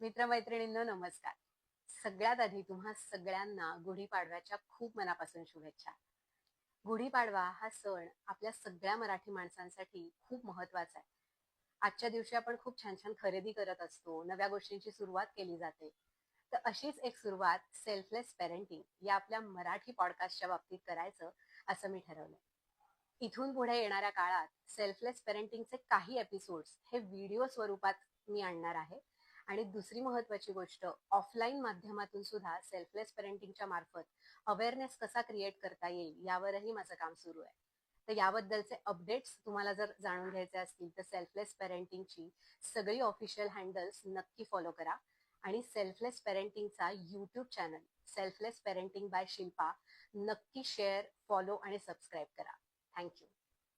मित्रमैत्रिणींनो नमस्कार. सगळ्यात आधी तुम्हा सगळ्यांना गुढीपाडव्याच्या खूप मनापासून शुभेच्छा. गुढीपाडवा हा सण आपल्या सगळ्या मराठी माणसांसाठी खूप महत्त्वाचा आहे. आजच्या दिवशी आपण खूप छान छान खरेदी करत असतो नव्या गोष्टींची सुरुवात केली जाते. तर अशीच एक सुरुवात सेल्फलेस पेरेंटिंग या आपल्या मराठी पॉडकास्टच्या बाबतीत करायचं असं मी ठरवलं इथून पुढे येणाऱ्या काळात सेल्फलेस पेरेंटिंगचे काही एपिसोड्स हे व्हिडिओ स्वरूपात मी आणणार आहे. आणि दुसरी महत्वाची गोष्ट ऑफलाईन माध्यमातून सुद्धा सेल्फलेस पेरेंटिंगच्या मार्फत अवेअरनेस कसा क्रिएट करता येईल यावरही माझं काम सुरू आहे. तर याबद्दलचे अपडेट्स तुम्हाला जर जाणून घ्यायचे असतील तर सेल्फलेस पेरेंटिंगची सगळी ऑफिशियल हँडल्स नक्की फॉलो करा. आणि selfless पेरेंटिंगचा YouTube channel selfless parenting by Shilpa नक्की शेअर फॉलो आणि सबस्क्राईब करा. Thank you.